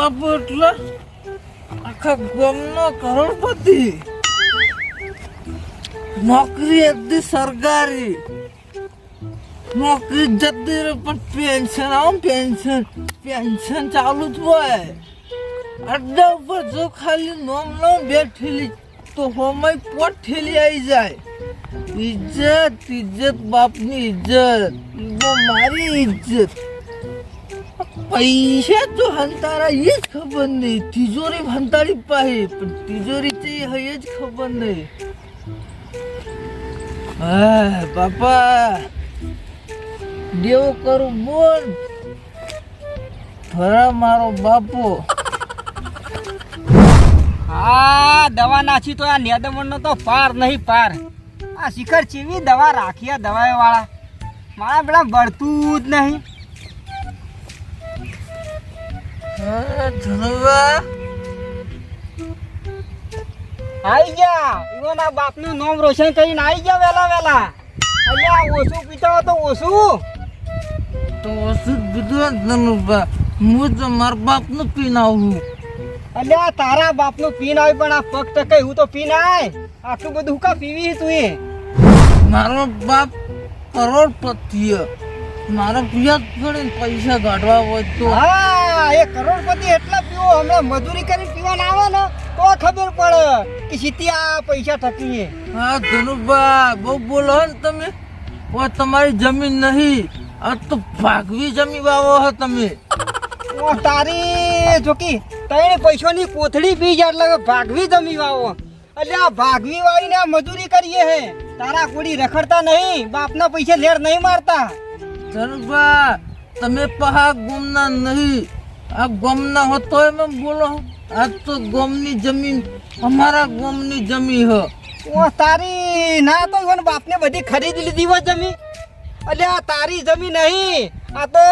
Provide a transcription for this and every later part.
બાપુ એટલે આખા ગામનો કરોડપતિ. નોકરી હતી સરકારી. નોકરી જતી રહી પણ પેન્શન આવું પેન્શન પેન્શન ચાલુ જ હોય. અડ્ડા ઉપર જો ખાલી નોમ નોમ બેઠેલી તો હોમય પોટ ઠેલી આવી જાય. ઇજ્જત ઇજ્જત બાપની ઇજ્જત મારી ઇજ્જત પૈસા તો હંતારા એ જ ખબર નહીં. તિજોરી હંતાડી પાસે, પણ તિજોરી છે એ જ ખબર નહીં. હા બાપા. દેવો કરું બોલ. ફરા મારો બાપો. હા, દવા નાખી તો આ નેદમણનો તો પાર નહીં પાર. આ શિખર ચીવી દવા રાખ્યા આ દવાઈ વાળા મારા પેલા બળતું જ નહીં. આઈ ગયા ઈવોના બાપનું નામ રોશન કરીને આઈ ગયા વેલા વેલા અલ્યા ઓછું પીતો તો ઓછું તો ઓછું બીજું ધનુભા હું તો મારા બાપનું પીને આવું અલ્યા તારા બાપનું પીન આવી પણ આ પગ ટકે હું તો પીન આય આટલું બધું કા પીવી તું એ મારો બાપ કરોડપતિ. મારે પિયા જોડે પૈસા કાઢવા હોય તો. હા એ કરોડપતિ એટલા પીવો હમણાં મજૂરી કરી પીવાના આવે ને તો ખબર પડે કે સીધી આ પૈસા થકી હા. ધનુભા બહુ બોલો ને તમે. ઓ તમારી જમીન નહીં. આ તો ભાગવી જમી વાવો હો તમે. ઓ તારી જોકી તઈને પૈસાની કોથળી પી જાય એટલે ભાગવી જમી વાવો. એટલે આ ભાગવી વાળીને મજૂરી કરીએ હે. તારા કોડી રખડતા નહીં બાપના પૈસે લેર નહીં મારતા. ધનુભા તમે પહા ગોમના નહીં. આ ગોમના હો એમ બોલો આ તો ગોમની જમીન અમારા ગોમની જમીન હ. ઓ તારી ના તો ઈવન બાપને બધી ખરીદી લીધી હોય જમીન. એટલે આ તારી જમીન નહીં. આ તો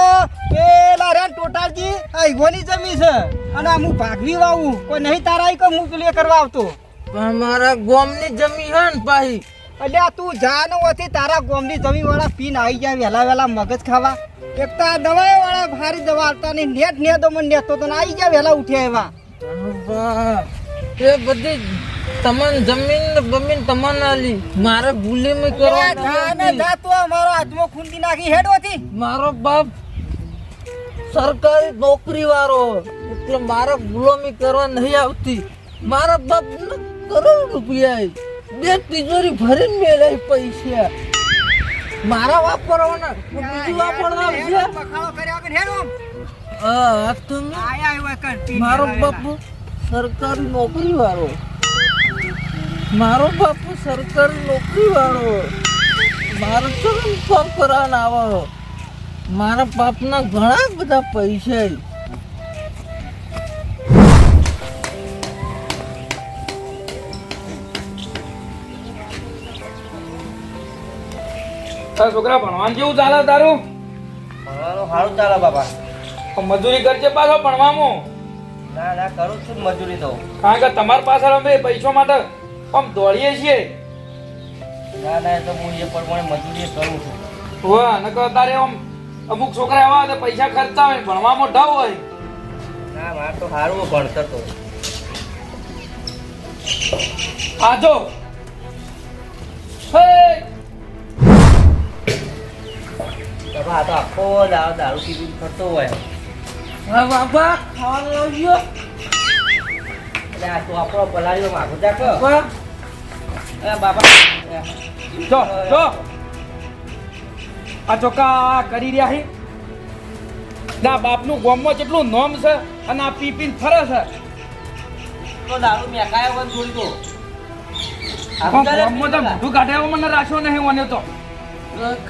પેલા રે ટોટાલજી આ ઈગોની જમીન છે. અને આ હું ભાગવી વાવું. કોઈ નહીં તારા આઈ કોઈ હું પેલી કરવા આવતો. અમારા ગોમની જમીન હે ને પાહી. એટલે તું જાનો ને તારા ગોમની જમી વાળા પીન આવી જાય વેલા વેલા મગજ ખાવા. એક તો આ વાળા ભારી દવા આવતા નહીં નેટ નેટ મને નેતો તો આવી જાય વેલા ઉઠ્યા એવા. એ બધી તમન જમીન ને બમીન તમન આલી. મારે ભૂલી મે કરો જા ને જા તું મારો આત્મો ખૂંદી નાખી હેડોથી મારો બાપ સરકારી નોકરી વાળો એટલે મારે ગુલામી કરવા નહીં આવતી. મારા બાપ ને કરોડ રૂપિયા. બે તિજોરી ભરીને મેળાય પૈસા. મારા વાપરવાના બીજું વાપરવા છે પખાળો કર્યા કે હેડો હા, આ તમે આયા હોય કર મારો બાપુ સરકારી નોકરી વાળો મારો બાપુ સરકારી નોકરી વાળો મારો તો ફોર્મ કરવાના આવો. મારા બાપના ઘણા બધા પૈસા તારા છોકરા ભણવાનું કેવું ચાલે તારું? ભણવાનું સારું ચાલે બાબા મજૂરી કરજે પાછો ભણવામાં. ના ના કરું છું મજૂરી તો. કારણ કે તમારા પાછળ અમે પૈસા માટે આમ દોડીએ છીએ. ના ના તો હું એ પ્રમાણે મજૂરી કરું છું. હોવા કહો તારે આમ અમુક છોકરા એવા હોય તો પૈસા ખર્ચતા હોય ભણવામાં ઢવ હોય. ના મારે તો સારું ભણતર તો. આ જો. હે! બાબા આ તો આખો દારૂ દારૂ પીવી કરતો હોય. હા બાપા ખાવાનું લાવજો એટલે આ તો આપણો પલાળીનો માગો જાક એ બાબા જો જો. આ ચોકા કરી રહ્યા છે ના બાપનું ગોમમાં કેટલું નોમ છે અને આ પી ફરે છે. તો દારૂ મેકાયો હોય થોડી તો. ગોમમાં તો મોઢું કાઢે મને રાખ્યો નહીં મને તો.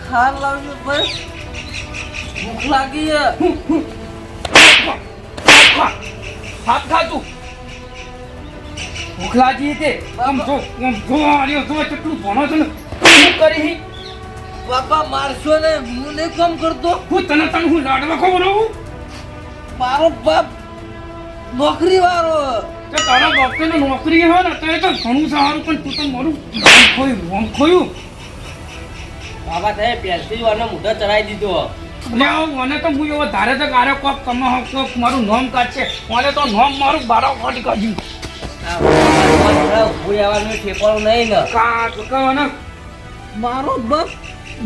ખાર લાવજો ભૂખ લાગી હાથ ખા તું. ભૂખ લાગી તે આમ જો આમ જો આર્યો જો કેટલું ભણો છે ને. શું કરી બાપા મારશો ને હું નહીં કામ કરતો. હું તને તને હું લાડવા ખબર આવું મારો બાપ નોકરી વાળો તે તારા બાપને નોકરી હોય ને તે તો ઘણું સારું પણ તું તો મારું ખોયું ખોયું. બાબા તમે પહેલથી વાનો મુઢો ચડાવી દીધો. મને તો હું એવો ધારે તો ગારે કોક કમા કોક મારું નામ કાઢશે મને તો નોમ મારું બારો કાઢી કાઢ્યું. મારો બસ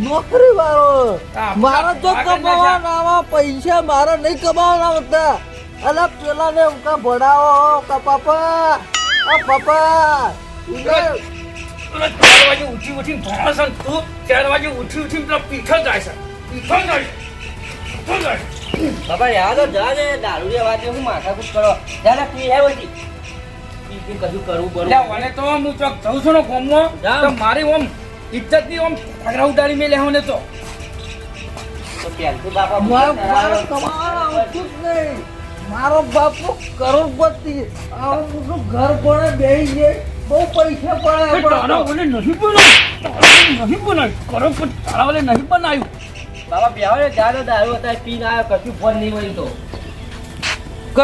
નોકરી વાળો મારા તો કમાવાના પૈસા મારા નહીં કમાવાના હતા. અલા પેલા ને કા ભણાવો કા પાપા આ પાપા ચાર વાગે ઉઠી ઉઠી ભણે છે ને તું ચાર વાગે ઉઠી ઉઠી પેલા પીઠળ જાય છે. પીઠળ જાય છે. બાપા યાદ તો જા ને દારૂ વાતે હું માથા માથાકૂટ કરો. જા પી હે પી પી કશું કરવું પડવું મને તો હું ચોક જઉં છું ને ગામમાં, તો મારી ઓમ ઇજ્જતની ઓમ ઠગરા ઉડાડી મેલે હું ને તો. તો પહેલથી બાપા મારો જ બાપુ કરોડપતિ. ઘર પડે બેસી જાય. બહુ પૈસા પડે એ તારા ઓલે નહીં બનાવ્યું. નહીં બનાવ્યું. કરો પણ તારા ઓલે નહીં બનાવ્યું. બાપા બેહો ને જા ને દારૂ હતા પીને આવ્યો કશું ફોન નહીં હોય તો. ક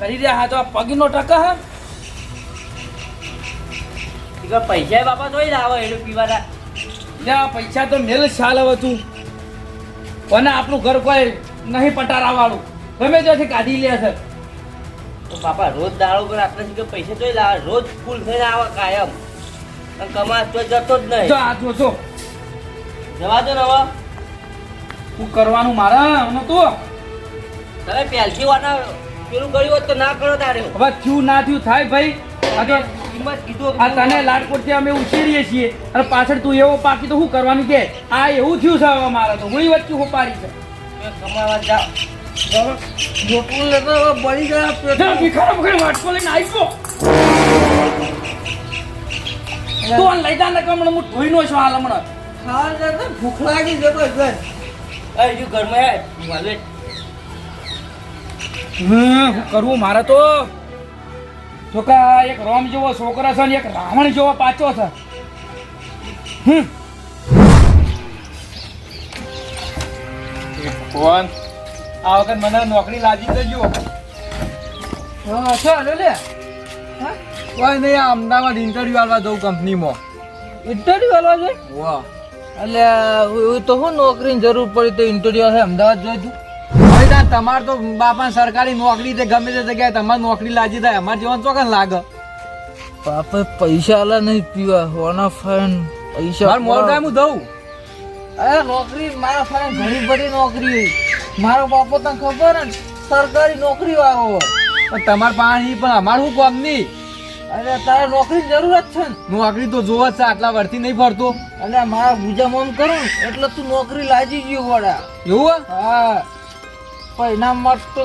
કરી રહ્યા હા તો આ પગીનો ટકા હા? પૈસા બાપા જોઈ લાવો એનું પીવાના. પૈસા તો મેલ શાલ હવે તું. અને આપણું ઘર કોઈ નહીં પટારા વાળું ગમે ત્યાંથી કાઢી લે છે. તો બાપા રોજ દારૂ પર આપણે કે પૈસા તોય લાવે રોજ ફૂલ થઈને આવે કાયમ. કમાસ તો જતો જ જો નહીં આ જોશો જવા દો ને હવે. તું કરવાનું મારા નતું તમે પહેલથી વાના પેલું કર્યું હોત તો ના કરો તારે. હવે થયું ના થયું થાય ભાઈ. આજે કિંમત કીધું આ તને લાડકોટથી અમે ઉછેરીએ છીએ. અને પાછળ તું એવો પાકી તો શું કરવાનું કે? આ એવું થયું છે હવે મારે તો. હું વચ્ચે હોપારી છે. કમાવા જાઓ રોટલું લેતા બળી ગયા પેટ ચાલ, વાટકો લઈને આવી ગયો લઈ જા ને કે હું ધોઈ નો છું હાલ હમણાં. ખાવા ભૂખ લાગી જતો હજુ ઘરમાં હમ, કરવું મારે તો જો કે આ એક રોમ જેવો છોકરો છે ને એક રાવણ જેવો પાછો છે. હમ. ભગવાન આ વખત મને નોકરી લાગી દેજો હા. ચાલ લે હા? કોઈ નહીં આ અમદાવાદ ઇન્ટરવ્યુ આલવા દઉં કંપનીમાં ઇન્ટરવ્યુ આલવા છે વાહ. એટલે એવું તો હું નોકરીની જરૂર પડી તો ઇન્ટરવ્યુ છે અમદાવાદ જોઈતું હવે તાર તમાર તો બાપા સરકારી નોકરી તે ગમે તે જગ્યાએ તમારે નોકરી લાગી થાય અમારે જીવન ચોકન લાગે. બાપે પૈસા આલા નહીં પીવા હોના ફાઈન પૈસા મારે મોર કામ હું દઉં અરે નોકરી મારા ફાઈન ઘણી બધી નોકરી મારો બાપો તને ખબર ને સરકારી નોકરી વાળો પણ તમાર પાણી પણ અમારું શું કામ નહીં અરે તારે નોકરીની જરૂરત છે ને. નોકરી તો જોવા જ છે આટલા વર્ષથી નહીં ફરતો. અને મારા ગુજામાં કરું એટલે તું નોકરી લાજી ગયો વડા. એવું હે? હા પરિણામમાં તો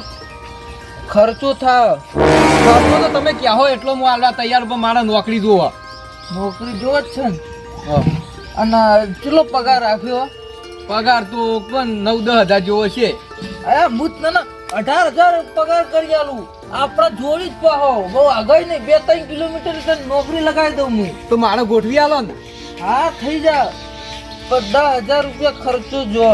ખર્ચો થાય. તો તમે ક્યાં હો એટલો હું આલવા તૈયાર પણ મારે નોકરી જોવા. નોકરી જોવા જ છે ને. અને કેટલો પગાર રાખ્યો પગાર તો પણ નવ દસ હજાર જેવો છે. અરે ભૂત ને અઢાર હજાર પગાર કરી આલું. આપણા જોડી જ પાહો બહુ આગળ નહીં. બે ત્રણ કિલોમીટર નોકરી લગાવી દઉં હું. તો મારે ગોઠવી આલો ને. હા થઈ જા. પણ દસ હજાર રૂપિયા ખર્ચો જો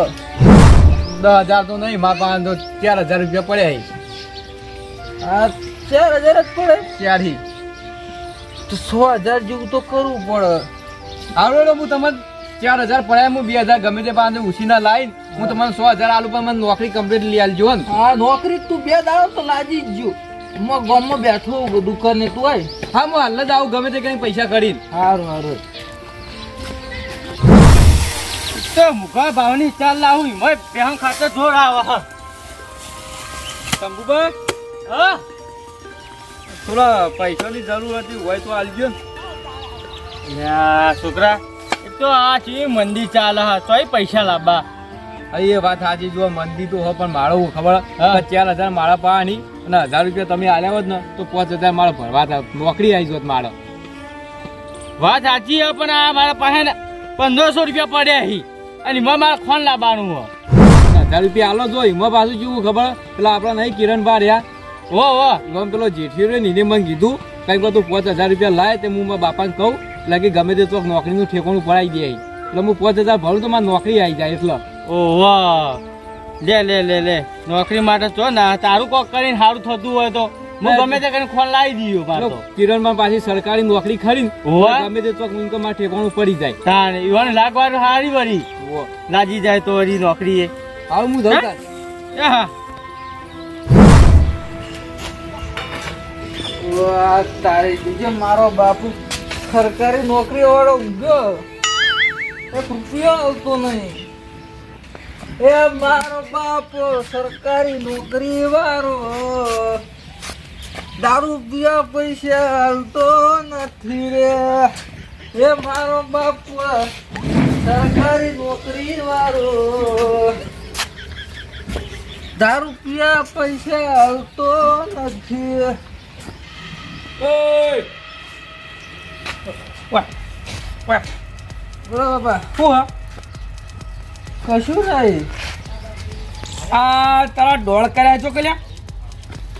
દસ હજાર તો નહીં મારા પાસે તો ચાર હજાર રૂપિયા પડ્યા આ હા ચાર હજાર જ પડે. ત્યારથી તો સો હજાર જેવું તો કરવું પડે. આવડે હું તમને ચાર હજાર પડ્યા હું બે હજાર ગમે તે પાસે ઉછીના લાવીને હું તમને સો હજાર આલું પણ મને નોકરી કમ્પ્લીટ લઈ આલજો ને. હા નોકરી તું બે દાડો તો લાજી જ જો હું ગામમાં બેઠો દુકાન ને તું આય હા હું હાલ જ આવું ગમે તે કઈ પૈસા કરીને સારું સારું તો મુખા ભાવની ચાલ લાવું મય પેહમ ખાતે જોર આવા. શંભુભાઈ હા? થોડા પૈસાની જરૂર હતી હોય તો આલજો. છોકરા એક તો આ છે મંદી ચાલે હા તોય પૈસા લાવવા એ વાત સાચી જો મંદી તો હો પણ મારો ખબર. ચાર હજાર મારા પાવાની અને હજાર રૂપિયા તમે આલ્યા હોત ને, તો પાંચ હજાર મારે ભરવા નોકરી આવી જોત મારો. વાત સાચી હે, પણ આ મારા પાસે ને પંદરસો રૂપિયા પડ્યા હી. અને એમાં મારે ખોન લાવવાનું હો. હજાર રૂપિયા આલો જો, એમાં પાછું કેવું ખબર? પેલા આપણા નહીં, કિરણ રહ્યા. ઓ ઓ એમાં પેલો જેઠિયો રહ્યો ને મને કીધું, કંઈક બધું પાંચ હજાર રૂપિયા લાય, તે હું મારા બાપાને કહું, એટલે કે ગમે તે તો નોકરીનું ઠેકાણું પડાવી દે એટલે હું પાંચ હજાર ભરું તો મારી નોકરી આવી જાય, એટલે. ઓ વાહ લે લે લે લે. નોકરી માટે જો ના તારું કોક કરીને સારું થતું હોય તો. હું ગમે તે કરીને ખોન લાવી દઈએ પાછો. કિરણમાં પાછી સરકારી નોકરી ખરી. ગમે તે ચોક ઇન્કમમાં ઠેકાણું પડી જાય. તાણે ઈવન લાગવાનું સારી વળી. લાજી લાગી જાય તો વળી નોકરી એ હાલ હું? હા વાહ, તારી બીજે મારો બાપુ સરકારી નોકરી વાળો ગયો રૂપિયો આવતો નહીં. એ મારો બાપ સરકારી નોકરી વાળો દારૂ પીવા પૈસા હાલતો નથી રે. એ મારો બાપ સરકારી નોકરી વાળો દારૂ પીવા પૈસા હાલતો નથી. ઓય બોલો બાપા શું હા? કશું નહીં. આ તારા ડોળ કર્યા છો કલ્યા?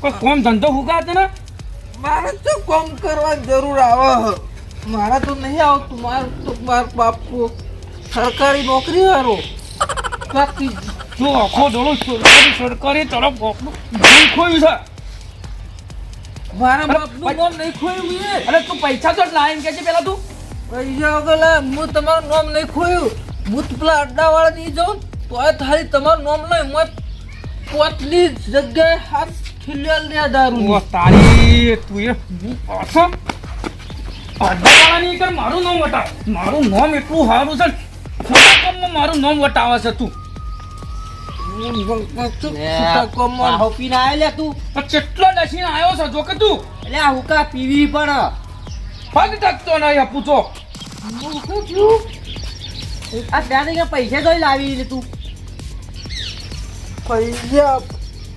કોઈ કોમ ધંધો હુકાતો ને? મારે તો કોમ કરવા જરૂર આવે મારા તો નહીં આવતું. મારું તો મારું બાપુ સરકારી નોકરી વાળો જો આખો દોડો સરકારી સરકારી તરફ બાપનું ખોયું છે. મારા બાપનું નામ નહીં ખોયું અરે તું પૈસા તો લાઈન કે છે પેલા તું? પૈસા વગર હું તમારું નામ નહીં ખોયું. હું તો પેલા અડ્ડાવાળા નહીં જાઉં તો આ થાળી તમારું નામ નહીં હું પોતલી જગ્યાએ હાથ ખીલ્યાલ ને દારૂ તારી તું એ પાછો? નહીં કર મારું નામ વટાવ. મારું નામ એટલું સારું છે ખોટા કામમાં મારું નામ વટાવે છે તું. કેટલો ડસીને આવ્યો છે જો કે તું. એટલે હુકા પીવી પણ. પગ ટકતો નહીં આપું તો આ ત્યાં પૈસા તો લાવી તું. પૈસા?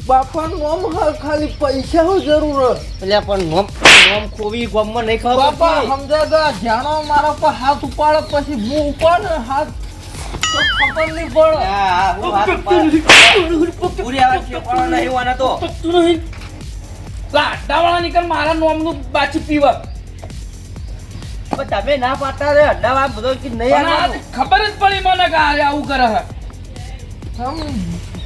બાપાનું નામ ખાલી પૈસા જરૂર એટલે પણ નોમ નોમ ખોવી ગોમમાં નહીં ખબર બાપા પડતી. સમજાતા જાણો મારા પર હાથ ઉપાડે પછી હું ઉપાડે? હાથ ખબર નહીં પડે. હા, હા, હું હાથ ઉપર- પૂરી આવાજ શેકવાનો નહીં હોવાનો તો. ટકતું નહીં લા અડધાવાળા નીકળ મારા નામનું બાચી પીવા. પણ તમે ના પાડતા રે અડ્ડા બધો કે નહીં પણ આ ખબર જ પડી મને કે આ આવું કરે હે હમ,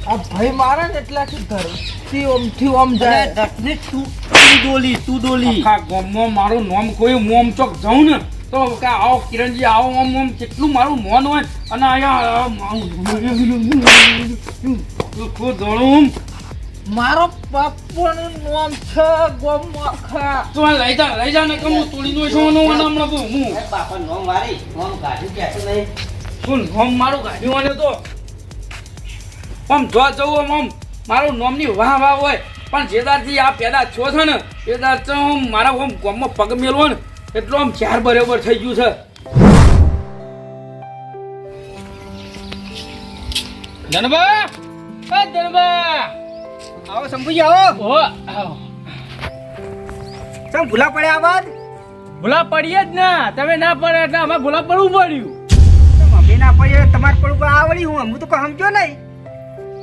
આ ભાઈ મારે ને એટલા કે ઘરથી ઓમથી ઓમ જાય દક્ષિણ તું તું ડોલી તું ડોલી આખા ગામમાં મારું નામ કોઈ મોમ ચોક જાઉં ને તો કે આવો કિરણજી આવો આમ ઓમ કેટલું મારું મોન હોય અને અહીંયા ખૂબ દોડું મારો બાપુનું નામ છે ગોમખા. તું આ લઈ જા લઈ જા ને કે હું તોડી દો છું અને હું હમણાં બહુ હું. બાપા નોમ વારી. ગાડી કાઢ્યું છે નહીં? શું નામ મારું ગાડી વાળે તો? આમ જો જવું આમ આમ મારું નામની વાહ વાહ હોય. પણ જેદારથી આ પેદા છો છે ને એદાર તો આમ મારા આમ ગામમાં પગ મેલવો ને એટલો આમ ચાર બરાબર થઈ ગયું છે. ધનબા! ધનબા! આવો શંભુજી આવો. ઓ. ચમ ભૂલા પડ્યા બાદ? ભૂલા પડીએ જ ના. તમે ના પડે એટલે અમે ભૂલા પડવું પડ્યું મમ્મી ના પડ્યો તમારે પણ ઉપર આવડી હું હું તો કોઈ સમજો નહીં.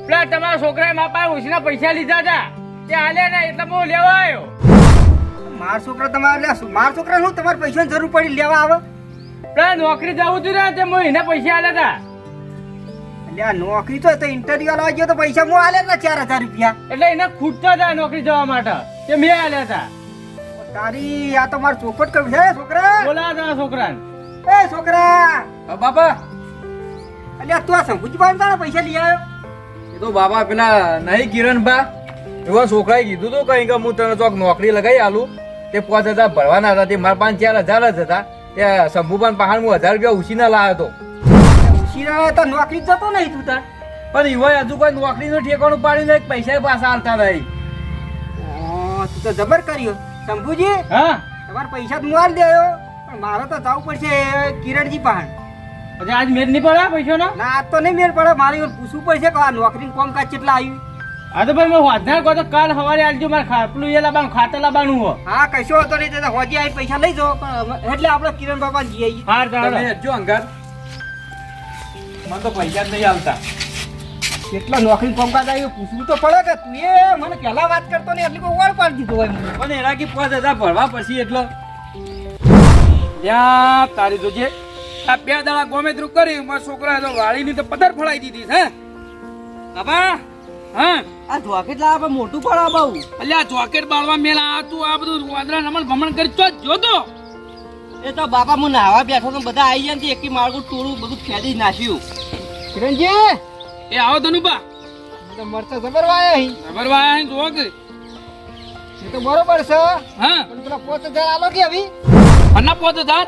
પેલા તમારા છોકરાએ મા પાસે ઉછીના પૈસા લીધા હતા. તે હાલે ને એટલે બહુ લેવા આવ્યો. માર છોકરા તમારે માર છોકરા શું તમારે પૈસાની જરૂર પડી લેવા આવે? પેલા નોકરી જવું હતું ને તે હું એના પૈસા આલ્યા હતા. એટલે આ નોકરી તો તો ઇન્ટરવ્યુ આલવા ગયો તો પૈસા હું આલે ને ચાર હજાર રૂપિયા. એટલે એને ખૂટતા હતા નોકરી જવા માટે. તે મેં આલ્યા હતા તારી આ તો માર ચોખટ કર્યું છે છોકરા. બોલા તા છોકરા એ છોકરા. બાપા. અલ્યા તું આ પાસે તારા પૈસા લઈ આવ્યો? એ તો બાપા પેલા નહીં કિરણભા. એવા છોકરાએ કીધું તું કઈ કે હું તને ચોક નોકરી લગાવી આલું. તે પાંચ હજાર ભરવાના હતા તે મારા પાંચ ચાર હજાર જ હતા. તે શંભુપાન પહાડ હું હજાર રૂપિયા ઉછીના લાવ્યો હતો. ઉશીરા તો નોકરી જતો નહીં તું તાર. પણ એવા હજુ કોઈ નોકરીનું ઠેકાણું પાડી નહીં પૈસા પાછા આલતા નહીં. ઓ, તું તો જબર કર્યો. શંભુજી હા? તમારા પૈસા તો હું દેવો દેયો. પણ મારે તો જવું પડશે કિરણજી પાસે પછી આજ મેર નહીં પડે પૈસાનો? ના આજ તો નહીં મેર પડે. મારે પૂછવું પડશે કે આ નોકરીનું કામકાજ કેટલા આવ્યું? હા તો ભાઈ મેં વાંધા કહો તો કાલ સવારે આવજો મારે ખાટલું એ લાવવાનું ખાતર લાવવાનું હો હા કશો હતો નહીં. તો હોજી આવી પૈસા લઈ જાઓ. પણ એટલે આપણે કિરણ બાપા જઈએ. હા જો અંગાર મને તો પૈસા જ નહીં આવતા એટલા નોકરી કામકાજ આવ્યું પૂછવું તો પડે કે તું એ મને પહેલા વાત કરતો ને એટલી કોઈ ઓળ પાડી દીધો હોય મને. પણ એના કે પાંચ હજાર ભરવા પછી એટલો. ત્યાં તારી જોજે. આ બે દાડા ગોમેત્રું કરી મારા છોકરા તો વાળીની તો પથ્થર ફળાઈ દીધી હે? બાબા હા? આ જોકેટ પણ મોટું પડે બહુ અલ્યા જોકેટ બાળવા મેલા આ તું આ બધું વાંદરા નમણ ભમણ કરી તો. જોતો એ તો બાપા હું નાવા બેઠો તો બધા આવી ગયા ને એકી માળગું ટોળું બધું ફેદી નાખ્યું. કિરણજી! એ આવો ધનુબા તો મરચા જબર વાયા અહીં ખબર વાય એ તો બરોબર છે. હા. પણ પેલા પોત હજાર આલો કે આવી? અન્ના પોત હજાર?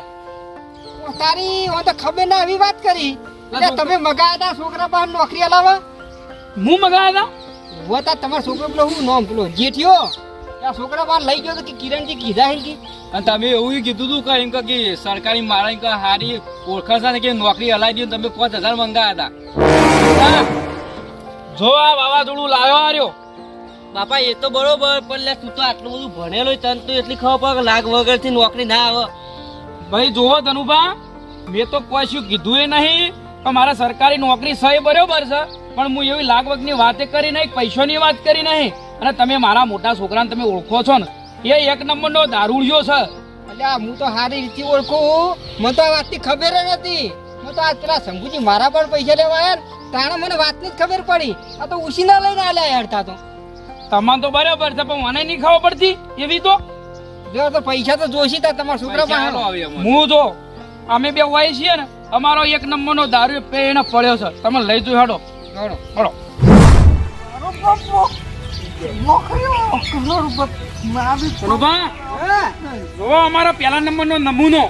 તારી હું તો ખબર ના આવી વાત કરી. એટલે તમે મગાયા હતા છોકરા બહાર નોકરી અલાવા હું મગાયા હતા તમારા છોકરો પેલો હું નામ પેલો જેઠિયો? ત્યાં છોકરા બહાર લઈ ગયો તો કે કિરણજી કીધા હે કે? અને તમે એવું કીધું તું કે એમ કે સરકારી મારા કે હારી ઓળખાણ ને કે નોકરી હલાવી દીધું તમે પાંચ હજાર મંગાયા હતા. જો આ વાવાઝોડું લાવ્યો આર્યો બાપા એ તો બરોબર પણ લે તું તો આટલું બધું ભણેલો તને તો એટલી ખબર પડે લાગ લાગ વગરથી નોકરી ના આવે. ભાઈ જુઓ ધનુભા મેં તો કોઈ શું કીધું એ નહીં પણ મારા સરકારી નોકરી સહી બરોબર છે પણ હું એવી લાગવગની વાતે કરી નહીં પૈસાની વાત કરી નહીં. અને તમે મારા મોટા છોકરાને તમે ઓળખો છો ને એ એક નંબરનો દારૂડિયો છે. એટલે હું તો સારી રીતે ઓળખું મને તો આ વાતની ખબર જ નથી. હું તો આજ પેલા શંભુજી મારા પર પૈસા લેવા આવ્યા તાણે મને વાતની જ ખબર પડી. આ તો ઉછીના લઈને આલ્યા તા તો. તમારે તો બરાબર છે પણ મને નહીં ખબર પડતી એવી તો. જો તો પૈસા તો જોશી તા તમારા છોકરા પૈસા. હું જો અમે બે હોય છીએ ને અમારો એક નંબરનો દારૂ પેને પડ્યો છે. તમે લઈ જઈ હેડો. ગણો. હેડો. અરે બાપો નોકરીઓ કરોડ રૂપિયા આવી ધનુભા હા જો અમારા પહેલા નંબરનો નમૂનો.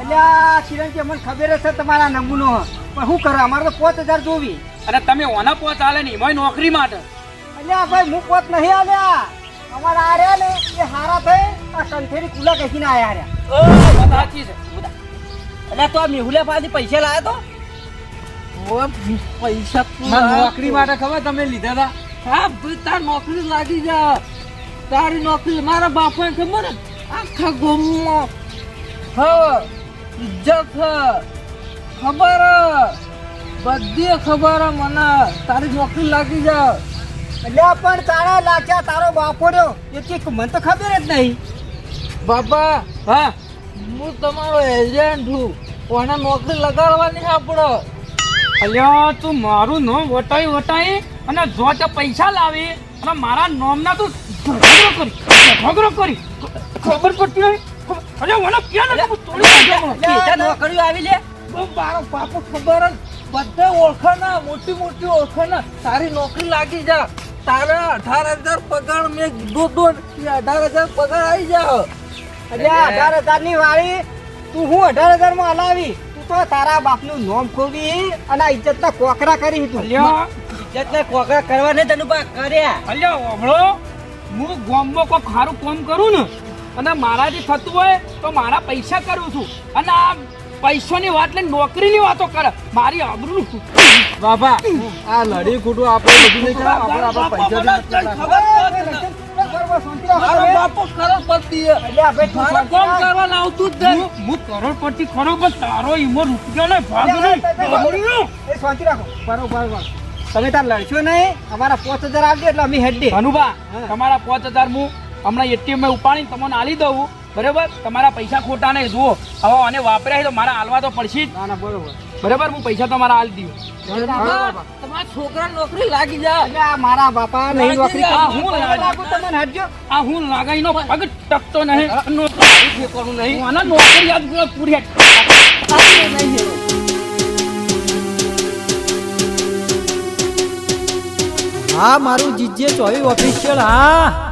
અલ્યા કિરણજી મને ખબર છે તમારા નમૂનો. પણ શું કરો અમારે તો પાંચ હજાર જોવી. અને તમે ઓના પોચ નહીં મોય નોકરી માટે? અલ્યા ભાઈ હું પોત નહીં આવ્યા અમારા આ રહ્યા ને એ હારા થઈ આ કંઠેરી કુલા કહીને આયા રહ્યા. સાચી છે તો આ મેહુલિયા પાસેથી પૈસા લાવ્યો તો? પૈસા. નોકરી માટે ખબર તમે લીધા હતા? હા તાર નોકરી લાગી જા. તારી નોકરી મારા બાપા ખબર? આખા ગામમાં. હ ઇજ્જત ખબર બધી ખબર મને. તારી નોકરી લાગી જા. અલ્યા પણ તારા લાગ્યા તારો બાપો રહ્યો. એ મને તો ખબર જ નહીં. બાપા હા હું તમારો એજન્ટ છું. કોને નોકરી લગાડવાની આપણે? અલ્યા તું મારું નામ વટાઈ વટાઈ અને જો તે પૈસા લાવી અને મારા નામના તું ઝઘડો કરી ઝઘડો કરી. ખબર પડતી નહીં અરે મને ક્યાં નથી તોડી નોકરીઓ આવી લે. તું મારો બાપુ ખબર જ. બધે ઓળખાના મોટી મોટી ઓળખાના. તારી નોકરી લાગી જા. તારા અઢાર હજાર પગાર મેં કીધું તું અઢાર હજાર પગાર આવી જા. અલ્યા અઢાર હજારની વાળી તું હું અઢાર હજારમાં હલાવી? તું તો તારા બાપનું નોમ ખોવી અને આ ઇજ્જતના કોકરા કરી તું અલ્યા. ઇજ્જતના કોકરા કરવા ને તને બા કર્યા. અલ્યો ઓમળો હું ગામમાં કોઈ ખારું કામ કરું ને અને મારાથી થતું હોય તો મારા પૈસા કરું છું. અને આ પૈસાની વાત લઈને નોકરીની વાતો કરે. મારી આબરૂ બાબા આ લડી ખોટું આપણે બધું નહીં. આપણે આપણા પૈસા કરોડપતિ ખરો પણ તારો ઈમો રૂપિયો ને ભાગ નહીં. આબરૂનો. એ શાંતિ રાખો. બરોબર તમે તાર લડશો નહીં અમારા પાંચ હજાર આપજો એટલે અમે હેડ દે ધનુભા તમારા પાંચ હજાર હું હમણાં એટીએમમાં ઉપાડીને તમને આલી દઉં. બરાબર? તમારા પૈસા ખોટા નહીં જુઓ. હવે આને વાપર્યા તો મારા હાલવા તો પડશે જ. ના ના બરોબર. બરાબર? હું પૈસા તમારા હાલ દઉં. તમારા છોકરા નોકરી લાગી જા મારા બાપા નહીં નોકરી હું લાગુ તમને હટજો આ હું લાગાઈનો પગ ટકતો નહીં. નોકરી કરું નહીં હું આના નોકરી યાદ પૂરી. હા મારું જીજે ચોવી ઓફિશિયલ હા.